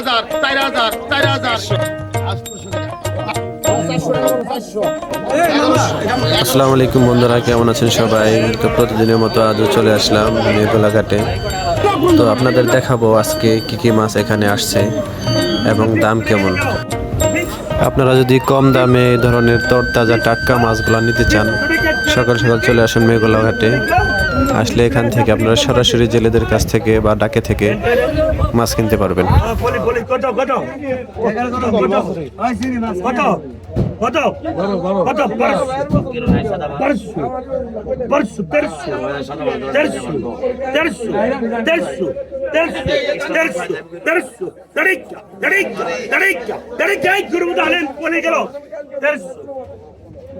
হাজার আসসালামু আলাইকুম বন্ধুরা, কেমন আছেন সবাই? তো প্রতিদিনের মতো আজও চলে আসলাম গোলাঘাটে তো আপনাদের দেখাবো আজকে কি কি মাছ এখানে আসছে এবং দাম কেমন। আপনারা যদি কম দামে এই ধরনের তরতাজা টাটকা মাছগুলো নিতে চান, সকাল সকাল চলে আসুন মেঘোলাঘাটে। আসলে এখান থেকে আপনারা সরাসরি জেলেদের কাছ থেকে বা ডাকে থেকে মাছ কিনতে পারবেন কত তেরসু তেরসু তেরসু তেরসু তেরসু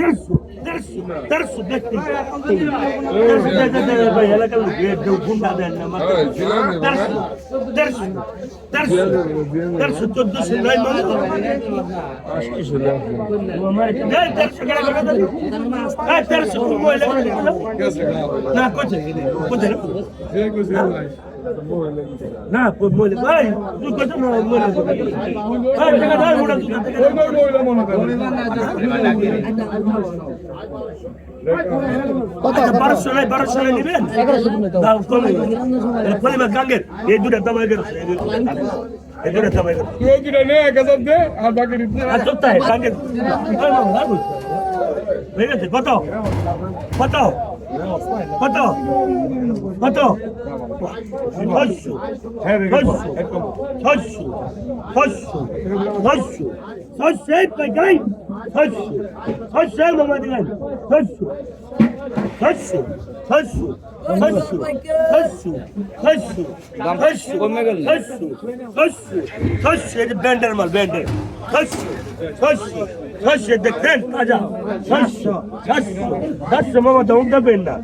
terço, terço, terço deste. Terço deste é terço ela terço deu terço dela, terço terço, terço, terço, terço, terço terço terço terço terço terço terço terço terço terço terço terço, terço terço terço terço terço terço, como ele. É. Na coisa, coisa. Vem com os না মহিলা ভাই তুই কত মহিলা ভাই টাকা দাও ওটা ওই মহিলা মনে করে কত দাও কমে পলিমা গাঙ্গের এই দুটো এই দুটো দামাই গেল এই দুটো নে কত কত কত কত ছয়শো ছয়শো ছয়শো ছয়শো ছয়শো এই পাইকাই ছয়শো ছয়শো এই মামা দিলেন ছয়শো ছয়শো ছয়শো ছয়শো ছয়শো ছয়শো ছয়শো ছয়শো ছয়শো ছয়শো এই যে ব্যান্ডের মাল ব্যান্ডের ছয়শো ছয়শো দেখেন তাজা ছয়শো সাতশো সাতশো মামা তো উঠবেন না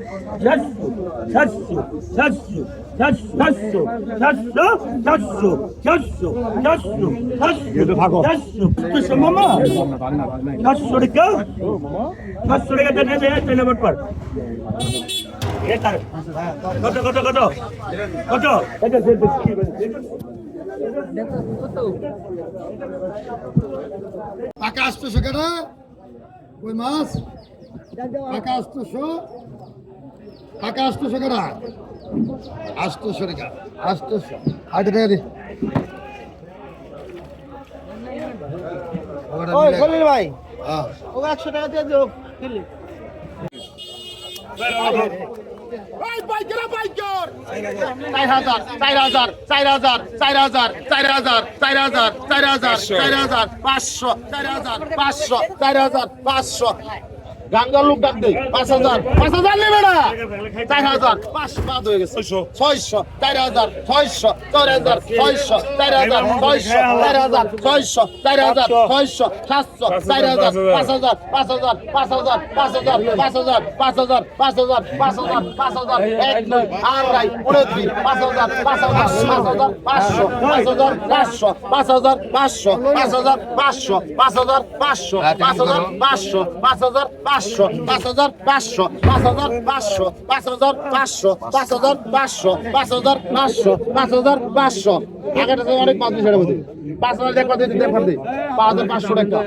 সাতশো সাতশো সাতশো সাতশো সাতশো সাতশো সাতশো সাতশো সাতশো দুশো মামা নাম্বার পর কত কত কত কত টাকা আসতেছো কেন কই মাছ? টাকা আসতেছো? টাকা আসতেছো কেন আসতেছো রেখা আসতেছো। আগে টাকা ওই খলিল ভাই। হ্যাঁ। একশো টাকা দিয়ে দিও চার হাজার চার হাজার চার পাঁচশো চার হাজার পাঁচশো চার হাজার পাঁচশো গাঙ্গার লোক ডাক দে পাঁচ হাজার পাঁচ হাজার নেবে না চার হাজার পাঁচশো বাদ হয়ে গেছে ছয়শো চার হাজার ছয়শো চার হাজার ছয়শো চার হাজার ছয়শো চার হাজার ছয়শো চার হাজার ছয়শো সাতশো চার হাজার পাঁচ হাজার পাঁচ হাজার পাঁচ হাজার পাঁচ হাজার পাঁচ হাজার পাঁচ হাজার পাঁচ হাজার পাঁচ হাজার পাঁচ হাজার এক নয় আড়াই উনত্রিশ পাঁচ হাজার পাঁচ হাজার পাঁচ হাজার পাঁচশো পাঁচ হাজার পাঁচশো পাঁচ হাজার পাঁচশো পাঁচ হাজার পাঁচশো পাঁচ হাজার পাঁচশো পাঁচ হাজার পাঁচশো পাঁচ হাজার পাঁচশো পাঁচ হাজার পাঁচশো পাঁচ হাজার পাঁচশো পাঁচ হাজার পাঁচশো পাঁচ হাজার পাঁচশো পাঁচ হাজার পাঁচশো আগের অনেক মাছ ছেড়ে বলি পাঁচ হাজার টাকা দিয়ে দিতে পারবে পাঁচ হাজার পাঁচশো টাকা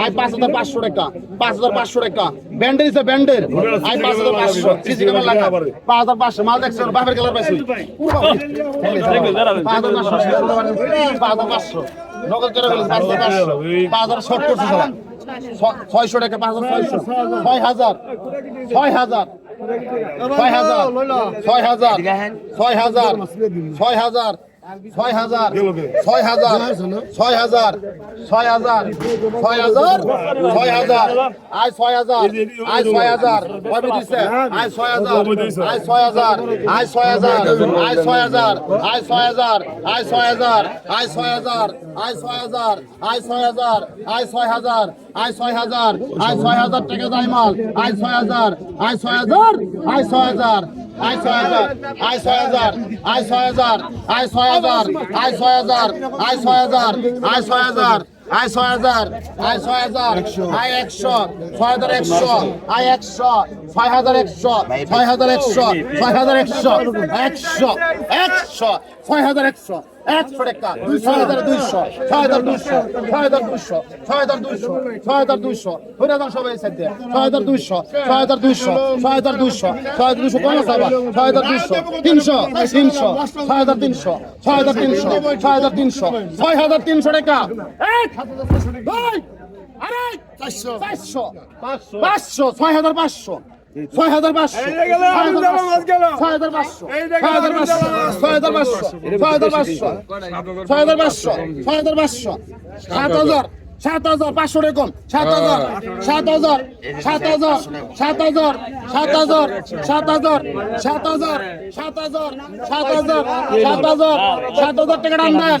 আয় পাঁচ হাজার পাঁচশো টাকা পাঁচ হাজার পাঁচশো টাকা ব্যান্ডের ইসে ব্যান্ডের আয় পাঁচ হাজার পাঁচশো সিসি লাগা পাঁচ হাজার পাঁচশো মাল দেখছ বাপের পাইছি পাঁচ হাজার পাঁচশো পাঁচ হাজার পাঁচশো নগদ পাঁচ হাজার পাঁচশো পাঁচ হাজার শর্ট করছে ছয়শো টাকা, পাঁচ হাজার ছয় হাজার ছয় হাজার ছয় হাজার ছয় হাজার ছয় হাজার ছয় হাজার ছয় হাজার ছয় হাজার ছয় হাজার ছয় হাজার ছয় হাজার ছয় হাজার আয় ছয় হাজার আয় ছয় হাজার কবে দিছে আয় ছয় হাজার আয় ছয় হাজার আয় ছয় হাজার আয় ছয় হাজার আয় ছয় হাজার আয় ছয় হাজার আয় ছয় হাজার আয় ছয় হাজার আয় ছয় হাজার আয় ছয় হাজার আয় ছয় হাজার আয় ছয় হাজার টাকা দায় মাল আয় ছয় হাজার আয় ছয় হাজার আয় ছয় হাজার আয় ছয় হাজার, আয় ছয় হাজার, আয় ছয় হাজার, আয় ছয় হাজার, আয় ছয় হাজার, আয় ছয় হাজার, আয় ছয় হাজার, আয় ছয় হাজার, আয় ছয় হাজার, আয় একশো, ছয় হাজার একশো, আয় একশো, ছয় হাজার একশো, ছয় হাজার একশো, ছয় হাজার একশো একশো একশো, ছয় হাজার একশো। একশো টাকা ছয় হাজার দুইশো ছয় হাজার দুইশো ছয় হাজার দুইশো ছয় হাজার দুইশো ছয় হাজার দুইশো হয়ে যান সবাই সাথে ছয় হাজার দুইশো ছয় হাজার দুইশো ছয় হাজার দুইশো ছয় হাজার দুইশো কম আবার ছয় হাজার দুইশো তিনশো তিনশো ছয় হাজার তিনশো ছয় হাজার তিনশো ছয় হাজার তিনশো ছয় হাজার দুই পাঁচশো ছয় হাজার পাঁচশো ছয় হাজার পাঁচশো ছয় হাজার পাঁচশো ছয় হাজার পাঁচশো ছয় হাজার পাঁচশো ছয় হাজার পাঁচশো ছয় হাজার পাঁচশো সাত হাজার সাত হাজার পাঁচশো রেকম সাত হাজার সাত হাজার সাত হাজার সাত হাজার সাত হাজার সাত হাজার সাত হাজার সাত হাজার সাত হাজার সাত হাজার সাত হাজার টাকা দাম দেন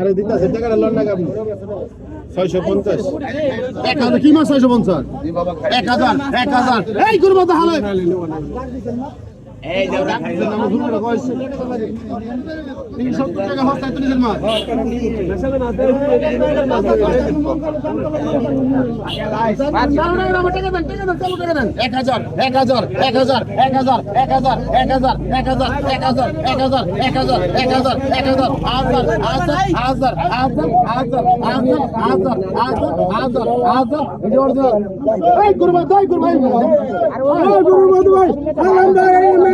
আরে দিতাছে টাকাটা লড় না আপনি। ছয়শো পঞ্চাশ। এক হাজার, কি মাস ছয়শো পঞ্চাশ? এক হাজার এক হাজার। এই করব তাহলে এক হাজার এক হাজার এক হাজার এক হাজার এক হাজার এক হাজার এক হাজার এক হাজার এক হাজার এক হাজার এক হাজার এক হাজার হাজার হাজার হাজার হাজার হাজার হাজার হাজার হাজার হাজার হাজার অর্ডার এই করবা দই করবা এই করবা দই আলহামদুলিল্লাহ।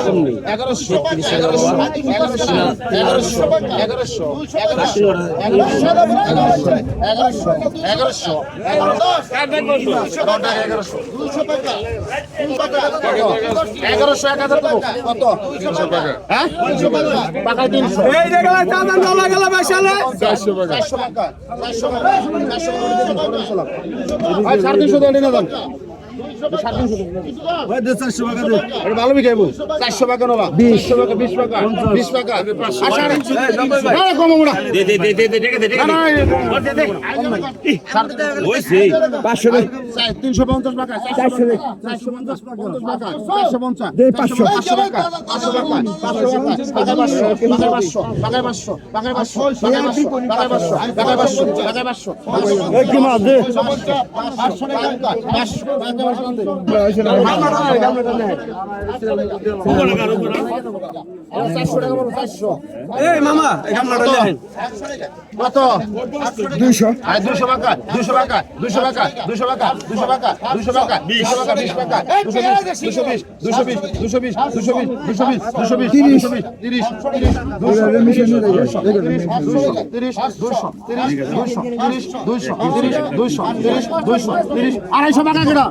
একদম নেই তেত্রিশ হাজার এগারোশো এগারোশো এগারোশো এগারোশো এগারোশো এগারোশো এক হাজার কত তিনশো টাকা হ্যাঁ তিনশো টাকা তিনশো এই জায়গায় চাঁদা জমা গেল বেশালে চারশো টাকা চারশো টাকা চারশো টাকা সাড়ে তিনশো দেন না ভালো বিকাইবো চারশো টাকা নেবা বিশ টাকা বিশ টাকা বিশ টাকা তিনশো পঞ্চাশ টাকা চারশো পঞ্চাশ টাকা চারশো পঞ্চাশ পাঁচশো পাঁচশো টাকা। পাঁচশো টাকা পাঁচশো টাকা পাঁচশো টাকা। পাঁচশো টাকা। পাঁচশো টাকা। পাঁচশো টাকা পাঁচশো টাকা পাঁচশো টাকা পাঁচশো টাকা পাঁচশো পাঁচশো টাকা পাঁচশো টাকা পাঁচশো চারশো টাকা বলো টাকা বিশ টাকা দুশো বিশ দুশো তিরিশ দুশো তিরিশ দুশো দুশো তিরিশ দুশো তিরিশ আড়াইশো টাকা কেনা।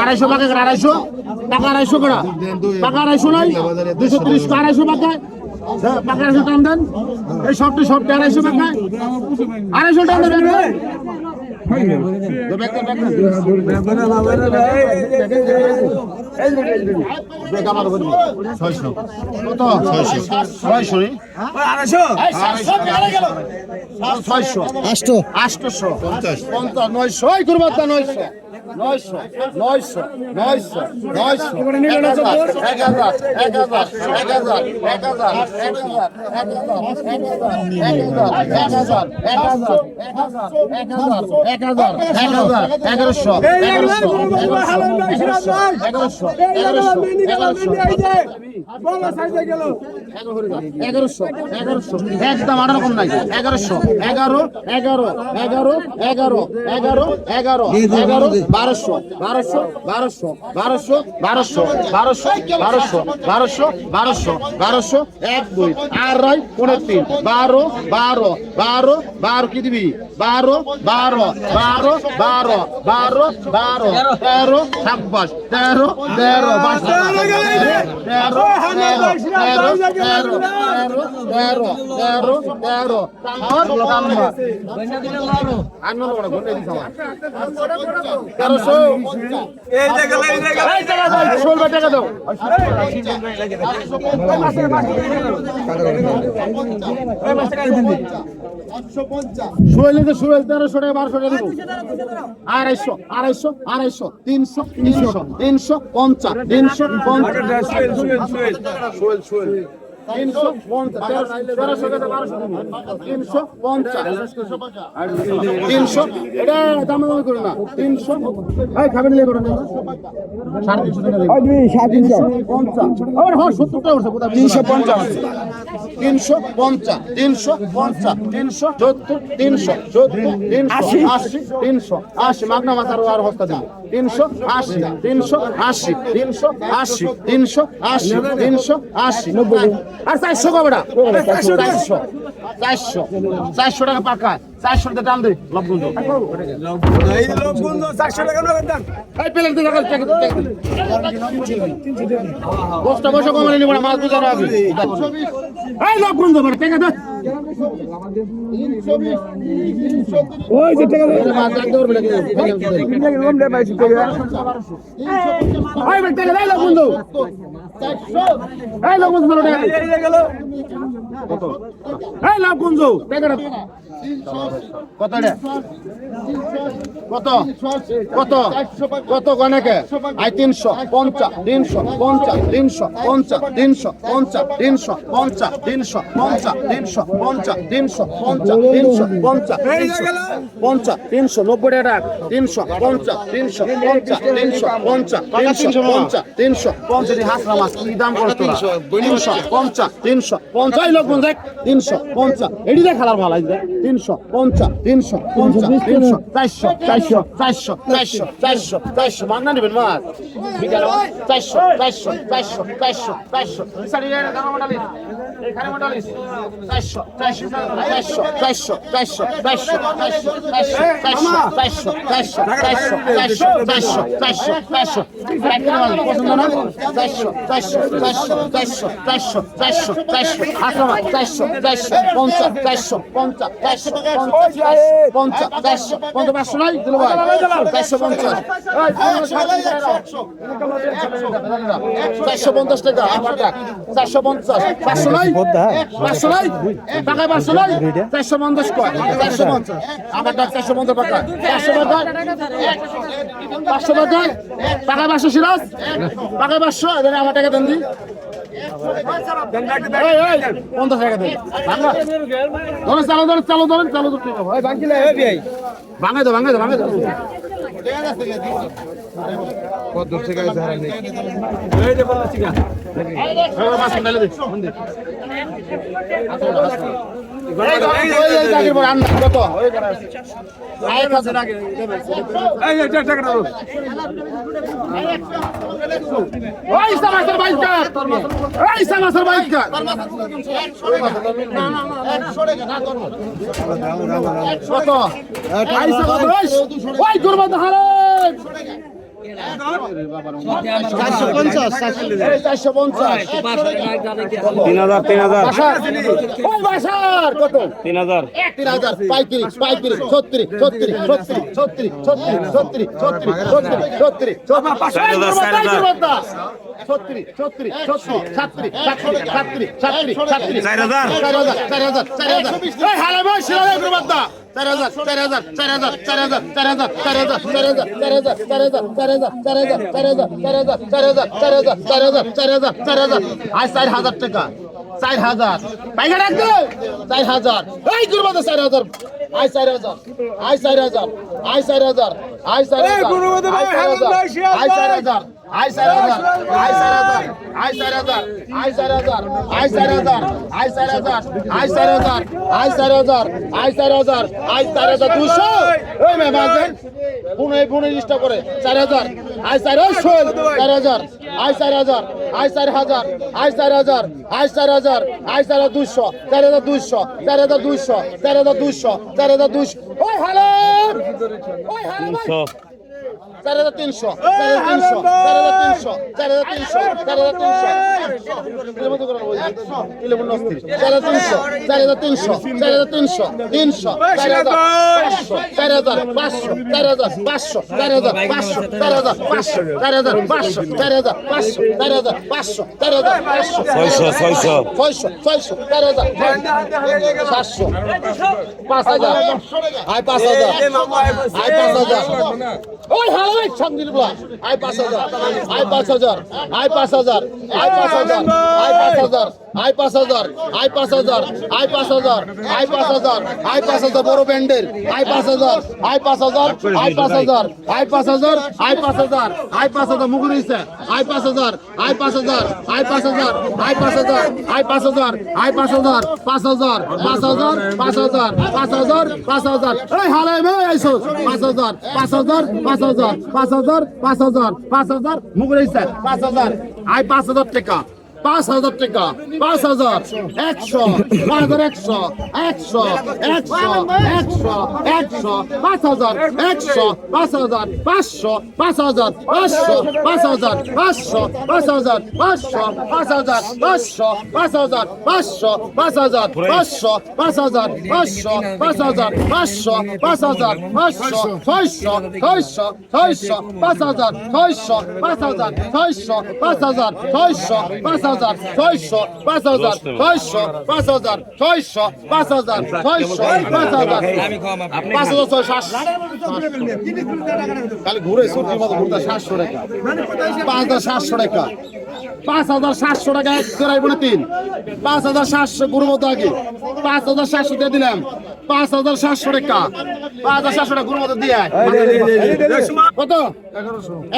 আড়াইশো টাকা আড়াইশো টাকা আড়াইশো করে টাকা। আড়াইশো নাই দুশো তিরিশ আড়াইশো টাকা টাকা আড়াইশো টান দেন এই সবটি সবটি আড়াইশো টাকা। আটশো আটশো পঞ্চাশ পঞ্চাশ নয়শো করবার নয়শো নয়শো নয়শো নয়শো নয়শো। এক হাজার এক হাজার এক হাজার এক হাজার এক হাজার এক হাজার এক হাজার এক হাজার এক হাজার। এগারোশো এগারোশো এগারোশো এগারোশো এগারোশো এগারোশো এগারোশো একদম আঠারো রকম নাই এগারোশো এগারো এগারো এগারো এগারো এগারো এগারো এগারো বারোশো বারোশো বারোশো বারোশো বারোশো বারোশো বারোশো বারোশো বারোশো বারোশো এক দুই আর রয় তিন বারো বারো বারো বারো কি দিবি বারো বারো বারো বারো বারো বারো তেরো ছাব্বাস তেরো তেরো তেরো তেরো তেরো তেরো তেরো তেরো তেরো তেরো তেরোশো টাকা বারোশো টাকা আড়াইশো আড়াইশো আড়াইশো তিনশো তিনশো তিনশো পঞ্চাশ তিনশো পঞ্চাশ। তিনশো পঞ্চাশ। তেরোশো টাকা বারোশো তিনশো পঞ্চাশ। তিনশো। এটা দাম দামি করে না। তিনশো। এই খাবেন নিয়ে করে সাড়ে তিনশো। টাকা পঞ্চাশ। হয় সত্তরটা উঠছে কোথায়? তিনশো পঞ্চাশ। তিনশো পঞ্চাশ। তিনশো পঞ্চাশ। তিনশো সত্তর তিনশো সত্তর তিনশো আশি। তিনশো আশি। মাগনা মাথার আর হস্তা দিন। তিনশো আশি তিনশো আশি তিনশো আশি তিনশো আশি তিনশো আশি। আর চারশো কবেটা চারশো চারশো চারশো। টাকা পাকা। চারশো টাকা দাম দে লবগুঞ্জ এই পেলেন দিন টাকা দশটা বছর কমালে নিব না মাছ বুঝানো আগে এই লবগুঞ্জ মানে টাকা দে। ওই যে টাকা মাছ এই টাকা দে। লবগুঞ্জ এই লোক বলো কত এই লবগুঞ্জ টাকাটা কত রে কত কত কত গণকে আই তিনশো পঞ্চাশ তিনশো পঞ্চাশ তিনশো পঞ্চাশ তিনশো পঞ্চাশ তিনশো পঞ্চাশ তিনশো পঞ্চাশ তিনশো পঞ্চাশ তিনশো পঞ্চাশ তিনশো পঞ্চাশ পঞ্চাশ তিনশো নব্বই টাকা তিনশো পঞ্চাশ তিনশো পঞ্চাশ তিনশো পঞ্চাশ তিনশো পঞ্চাশ তিনশো পঞ্চাশ হাসরা মাছ কি দাম করো তিনশো পঞ্চাশ তিনশো পঞ্চাশ লোক পঞ্চাশ তিনশো পঞ্চাশ এটি দেখ খেলার ভালো আছে তিনশো পঞ্চাশ তিনশো পঞ্চাশ তিনশো চারশো চারশো চারশো চারশো চারশো চারশো মান্না নেবেন মাছ বিকাল চারশো চারশো চারশো চারশো চারশো সারি দাম মন্ডালিস এখানে মন্ডালিস চারশো চারশো চারশো চারশো চারশো চারশো চারশো চারশো চারশো চারশো চারশো চারশো চারশো চারশো চারশো পছন্দ না চারশো চারশো চারশো চারশো চারশো চারশো চারশো আক্রমণ চারশো চারশো পঞ্চাশ চারশো পঞ্চাশ চারশো পঞ্চাশ পঞ্চাশ চারশো পঞ্চাশ পাঁচশো নাই দিল ভাই চারশো পঞ্চাশ। চারশো পঞ্চাশ টাকা আমার টাকা। চারশো পঞ্চাশ। পাঁচশো নাই? পাঁচশো নাই? টাকায় পাঁচশো নাই? চারশো পঞ্চাশ কয়? চারশো পঞ্চাশ। আমার টাকা চারশো পঞ্চাশ টাকা। চারশো টাকা। পাঁচশো টাকা। টাকায় পাঁচশো সিরাজ। টাকায় পাঁচশো আমার টাকা দেন দি। এই, এই, পঞ্চাশ টাকা দেন ধরেন চালো ধরেন চালো ধরেন চালো ভাঙে তো ভাঙে তো ভাঙে তো কত টাকা ধারা নেই এই যে 50 টাকা এই যে 50 টাকা কত ওই করব তাহলে তিন হাজার তিন হাজার কত তিন হাজার তিন হাজার পঁয়ত্রিশ পঁয়ত্রিশ ছত্রিশ ছত্রিশ ছত্রিশ ছত্রিশ ছত্রিশ ছত্রিশ ছত্রিশ ছত্রিশ ছত্রিশ ছত্রিশ ছত্রিশ ছত্রিশ সাতত্রিশ সাতত্রিশ সাতত্রিশ সাতত্রিশ সাতত্রিশ চার হাজার। চার হাজার চার হাজার চার হাজার চার হাজার চার হাজার চার হাজার চার হাজার চার হাজার চার হাজার চার হাজার চার হাজার চার হাজার চার হাজার চার হাজার চার হাজার চার হাজার চার হাজার চার হাজার চার হাজার চার হাজার আজ চার হাজার টাকা চার হাজার পাইকা রাখবে চার হাজার এই গুরুবাদ্দা চার হাজার আই চার হাজার আই চার হাজার আই চার হাজার আই চার হাজার আই চার হাজার আই চার হাজার আই চার হাজার হাজার হাজার দুশো করে হাজার হাজার হাজার হাজার দুশো চার হাজার দুশো চার হাজার দুশো চার হাজার দুশো চার হাজার তিনশো চার হাজার তিনশো চার হাজার তিনশো চার হাজার তিনশো চার হাজার তিনশো। চার হাজার তিনশো চার হাজার তিনশো তিনশো চার হাজার পাঁচশো চার হাজার পাঁচশো চার হাজার পাঁচশো চার হাজার পাঁচশো চার হাজার পাঁচশো চার হাজার পাঁচশো চার হাজার পাঁচশো চার হাজার পাঁচশো ছয়শো ছয়শো ছয়শো ছয়শো চার হাজার সাতশো পাঁচ হাজার আয় পাঁচ হাজার আয় পাঁচ হাজার ওই এই শামদিল ব্লক। আই পাঁচ হাজার আই পাঁচ হাজার আই পাঁচ হাজার আই পাঁচ হাজার আই পাঁচ হাজার। আয় পাঁচ হাজার আয় পাঁচ হাজার আয় পাঁচ হাজার আয় পাঁচ হাজার আয় পাঁচ হাজার বড় ব্যান্ডের আয় পাঁচ হাজার আয় পাঁচ হাজার আয় পাঁচ হাজার আয় পাঁচ হাজার আয় পাঁচ হাজার আয় পাঁচ হাজার মুগুর হইছে আয় পাঁচ হাজার আয় পাঁচ হাজার আয় পাঁচ হাজার আয় পাঁচ হাজার আয় পাঁচ হাজার আয় পাঁচ হাজার পাঁচ হাজার পাঁচ হাজার পাঁচ হাজার পাঁচ হাজার পাঁচ হাজার এই হালে মে আইসো পাঁচ হাজার পাঁচ হাজার পাঁচ হাজার পাঁচ হাজার পাঁচ হাজার পাঁচ হাজার মুগুর হইছে পাঁচ হাজার আয় পাঁচ হাজার টাকা পাঁচ হাজার টাকা পাঁচ হাজার একশো পাঁচ হাজার একশো একশো একশো একশো একশো পাঁচ হাজার একশো পাঁচ হাজার পাঁচশো পাঁচ হাজার পাঁচশো পাঁচ হাজার পাঁচশো পাঁচ হাজার পাঁচশো পাঁচ হাজার পাঁচশো পাঁচ হাজার পাঁচশো পাঁচ হাজার পাঁচশো পাঁচ হাজার পাঁচশো পাঁচ হাজার পাঁচশো পাঁচ হাজার পাঁচশো ছয়শো ছয়শো ছয়শো পাঁচ হাজার ছয়শো পাঁচ হাজার ছয়শো পাঁচ হাজার ছয়শো পাঁচ হাজার ছয়শো পাঁচ হাজার ছয়শো পাঁচ হাজার ছয়শো পাঁচ হাজার ছয়শো পাঁচ হাজার। পাঁচ হাজার ছয় সাতশো। খালি ঘুরে সত্যি মতো ঘুরতে সাতশো টাকা। পাঁচ হাজার সাতশো টাকা। পাঁচ হাজার সাতশো টাকা এক করাইব না তিন। পাঁচ হাজার সাতশো ঘুরবো মতো আগে। পাঁচ হাজার সাতশো দিয়ে দিলাম। পাঁচ হাজার সাতশো টাকা। পাঁচ হাজার সাতশো টাকা ঘুরবো মতো দিয়ে। কত?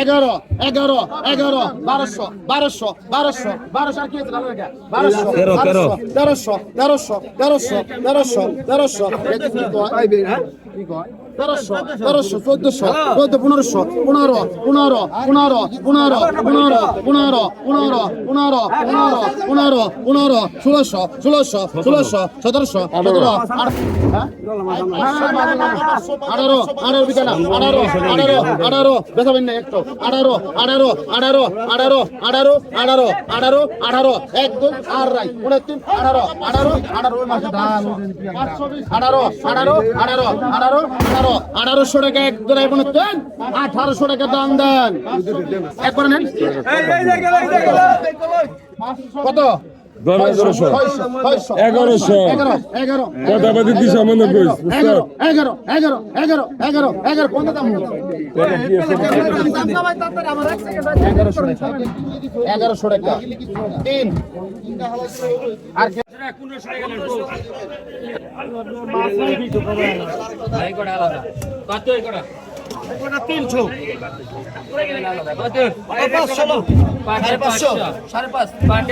এগারো এগারো এগারো বারোশো বারোশো বারোশো বারোশো আর কি? বারোশো তেরোশো তেরোশো তেরোশো তেরোশো তেরোশো। কয়? তেরোশো তেরোশো চোদ্দশো চোদ্দ পনেরোশো পনেরো পনেরো পনেরো পনেরো পনেরো পনেরো পনেরো পনেরো পনেরো পনেরো পনেরো ষোলোশো ষোলোশো ষোলোশো সতেরোশো সতেরো আঠারো আঠারো বিকানা আঠারো আঠারো আঠারো বেসাবেন না একটু আঠারো আঠারো আঠারো আঠারো আঠারো আঠারো আঠারো আঠারো এক দুই আর রাই উনত্রিশ আঠারো আঠারো আঠারো আঠারো আঠারো আঠারো আঠারো আঠারো আঠারোশো টাকা এক দুই উনত্রিশ আঠারোশো টাকা দাম দেন। এক করে নেন। কত? এগারোশো। এগারো এগারো। দিশা মনে করিস এগারো এগারো এগারো এগারো এগারো। কোন দাম? এগারোশো টাকা। তিন। আর কে- কত তিনশো। পাঁচ। পাঁচ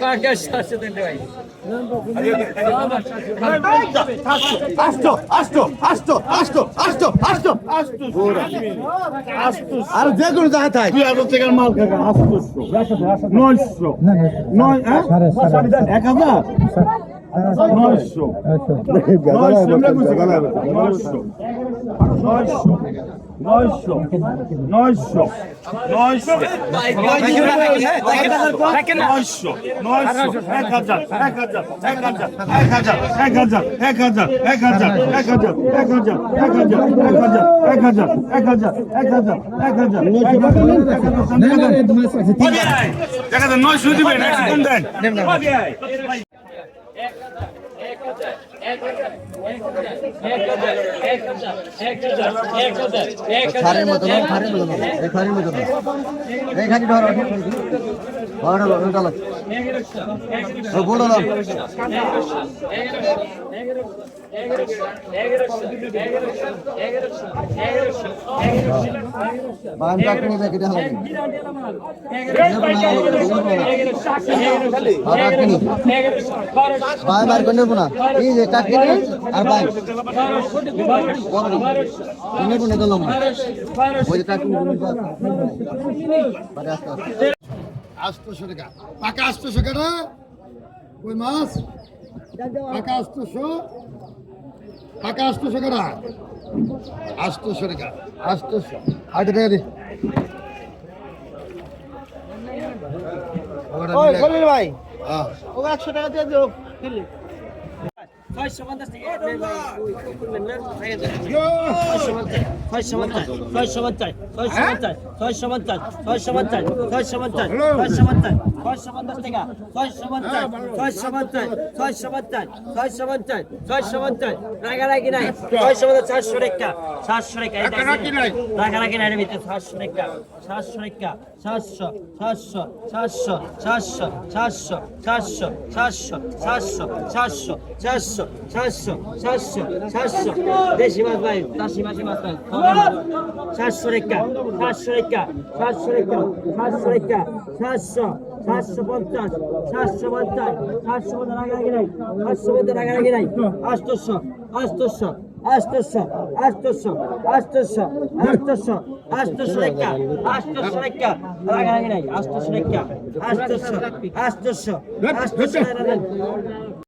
পাকা পাঁচ আর যে কোনো জায়গা থাকে দুই হাজার টাকার মাল খাবে আটশো নয়শো নয় এক হাজার নয়শো নয়শো নয়শো নয়শো নয়শো নয়শো নয়শো নয়শো নয়শো এক হাজার এক হাজার এক হাজার এক হাজার এক হাজার এক হাজার এক হাজার এক হাজার এক হাজার এক হাজার এক হাজার এক হাজার এক হাজার এক হাজার এক হাজার নয়শো দিবেন একদম দেন খারের মতো না ধর বড় বড় বারবার করে নেব না এই যে কাটকে আর বাই নেব না গেলাম ওই কাটকে আষ্টশো পাকা আষ্টশো টাকা মাছ? পাকা আষ্টশো পাকা আটশোশো কেনা আটশোশো টাকা আটশোশো আট টাকা দি। ভাই। হ্যাঁ। 100 টাকা দিয়ে দিও ছয়শো পঞ্চাশ। টাকা ছয়শো পঞ্চাশ। ছয়শো পঞ্চাশ। ছয়শো পঞ্চাশ। ছয়শো পঞ্চাশ। ছয়শো পঞ্চাশ ছয়শো পঞ্চাশ। ছয়শো পঞ্চাশ। ছয়শো পঞ্চাশ টাকা ছয়শো পঞ্চাশ ছয়শো পঞ্চাশ ছয়শো পঞ্চাশ ছয়শো পঞ্চাশ ছয়শো পঞ্চাশ রাগারাগি নাই ছয়শো পঞ্চাশ চারশো টাকা সাতশো টাকা রাগারাগি নাই ভিতরে সাতশো টাকা সাতশো টাকা সাতশো সাতশো সাতশো সাতশো সাতশো সাতশো সাতশো সাতশো সাতশো সাতশো সাতশো সাতশো সাতশো বেশি মাছ ভাই চাষি মাসি মাছ ভাই সাতশো সাতশো সাতশো সাতশো সাতশো সাতশো পঞ্চাশ সাতশো পঞ্চাশ সাতশো পঞ্চাশ রাগারাগি নাই সাতশো পঞ্চাশ রাগারাগি নাই আষ্টশো আষ্টশো আষ্টশো আষ্টশো আষ্টশো আষ্টশো আষ্টশো রেখা আষ্টশো রেখা রাগারাগি নাই আষ্টশো রেখা আষ্টশো আষ্টশো আষ্টশো